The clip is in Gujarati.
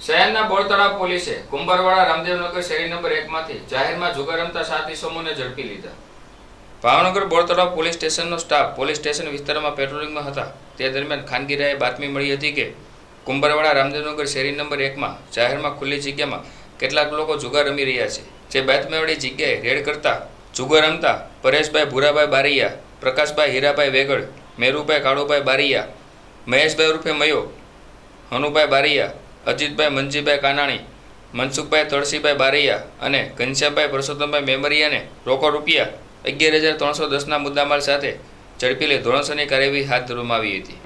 શહેરના બોરતળાવ પોલીસે કુંભારવાડા રામદેવનગર શેરી નંબર એકમાંથી જાહેરમાં જુગાર રમતા સાત ઇસમોને ઝડપી લીધા. ભાવનગર બોરતળાવ પોલીસ સ્ટેશનનો સ્ટાફ પોલીસ સ્ટેશન વિસ્તારમાં પેટ્રોલિંગમાં હતા. તે દરમિયાન ખાનગી રાયે બાતમી મળી હતી કે કુંભારવાડા રામદેવનગર શેરી નંબર એકમાં જાહેરમાં ખુલ્લી જગ્યામાં કેટલાક લોકો જુગાર રમી રહ્યા છે. જે બાતમીવાળી જગ્યાએ રેડ કરતા, જુગાર રમતા પરેશભાઈ ભૂરાભાઈ બારૈયા, પ્રકાશભાઈ હીરાભાઈ વેગડ, મેરુભાઈ કાળુભાઈ બારૈયા, મહેશભાઈ ઉર્ફે મયો, હનુભાઈ બારૈયા અજીતભાઈ, મનજીભાઈ કાનાણી, મનસુખભાઈ તુલસીભાઈ બારૈયા અને ઘનશ્યામભાઈ પરસોત્તમભાઈ મેમરિયાને રોકડ રૂપિયા અગિયાર હજાર ત્રણસો દસના મુદ્દામાલ સાથે ઝડપી લઈ ધોરણસરની કાર્યવાહી હાથ ધરવામાં આવી હતી.